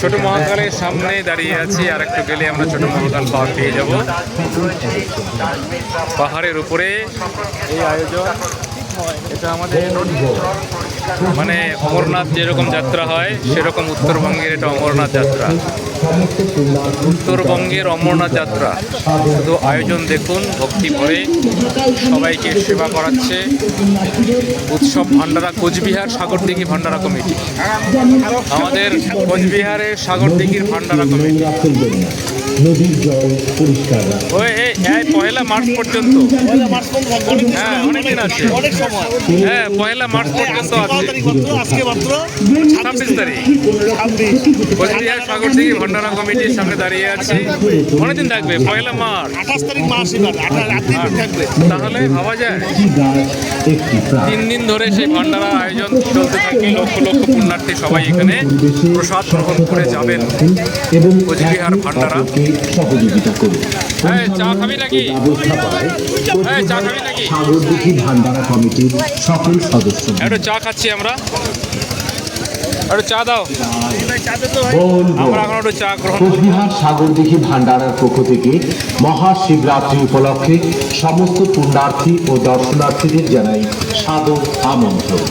ছোট মহাকালের সামনে দাঁড়িয়ে আছি, আর একটু গেলে আমরা ছোট মহাকাল পাওয়ার পেয়ে যাব। পাহাড়ের উপরে এই আয়োজন, এটা আমাদের মানে অমরনাথ যেরকম যাত্রা হয় সেরকম উত্তরবঙ্গের এটা অমরনাথ যাত্রা। উত্তরবঙ্গের অমরনাথ যাত্রা শুধু আয়োজন দেখুন ভক্তি ভরে সবাইকে সেবা করাচ্ছে। উৎসব ভান্ডারা কোচবিহার সাগরদিঘি ভান্ডারা কমিটি। আমাদের কোচবিহারের সাগরদিঘির ভান্ডারা কমিটি। ওই এই পয়লা পর্যন্ত। হ্যাঁ, আছে। হ্যাঁ পয়লা মার্চ পর্যন্ত আছে। তারিখ মাত্র আজকে মাত্র। ছাব্বিশ তারিখ। কোচবিহার সাগরদিঘি ভান্ডারা কমিটির সামনে দাঁড়িয়ে আছি। অনেকদিন থাকবে পয়লা মার্চ। আঠাশ তারিখ মাস এবার আঠাশ রাত্রি দিন থাকবে। তাহলে ভাবা যায় তিন দিন ধরে সেই ভান্ডারা আয়োজন চলতে থাকে লক্ষ লক্ষ পুণ্যার্থী সবাই এখানে প্রসাদ গ্রহণ করে যাবেন। এবং কোচবিহার ভান্ডারা। সহযোগিতা করুন খাবি নাকি? চা সাগরদিঘি ভান্ডারা কমিটির সকল সদস্য। একটু চা খাচ্ছি আমরা। একটু চা দাও। কোচবিহার সাগরদিঘি ভান্ডারার পক্ষ থেকে মহাশিবরাত্রি উপলক্ষে সমস্ত পুণ্যার্থী ও দর্শনার্থীদের জানাই সাদর আমন্ত্রণ।